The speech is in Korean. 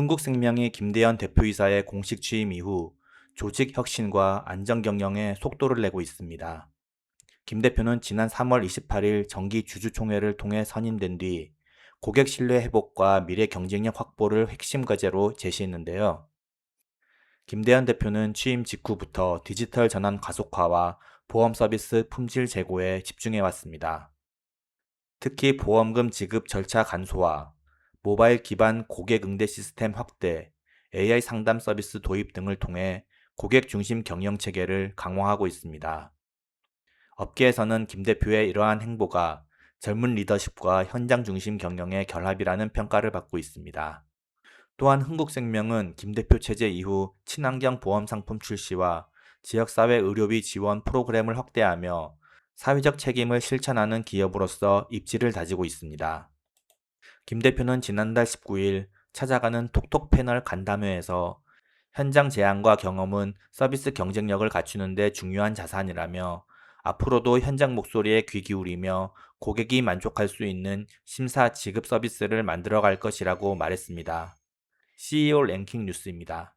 흥국생명이 김대현 대표이사의 공식 취임 이후 조직 혁신과 안정 경영에 속도를 내고 있습니다. 김 대표는 지난 3월 28일 정기 주주총회를 통해 선임된 뒤 고객 신뢰 회복과 미래 경쟁력 확보를 핵심 과제로 제시했는데요. 김대현 대표는 취임 직후부터 디지털 전환 가속화와 보험 서비스 품질 제고에 집중해 왔습니다. 특히 보험금 지급 절차 간소화, 모바일 기반 고객 응대 시스템 확대, AI 상담 서비스 도입 등을 통해 고객 중심 경영 체계를 강화하고 있습니다. 업계에서는 김 대표의 이러한 행보가 젊은 리더십과 현장 중심 경영의 결합이라는 평가를 받고 있습니다. 또한 흥국생명은 김 대표 체제 이후 친환경 보험 상품 출시와 지역사회 의료비 지원 프로그램을 확대하며 사회적 책임을 실천하는 기업으로서 입지를 다지고 있습니다. 김 대표는 지난달 19일 찾아가는 톡톡 패널 간담회에서 현장 제안과 경험은 서비스 경쟁력을 갖추는 데 중요한 자산이라며 앞으로도 현장 목소리에 귀 기울이며 고객이 만족할 수 있는 심사 지급 서비스를 만들어 갈 것이라고 말했습니다. CEO 랭킹 뉴스입니다.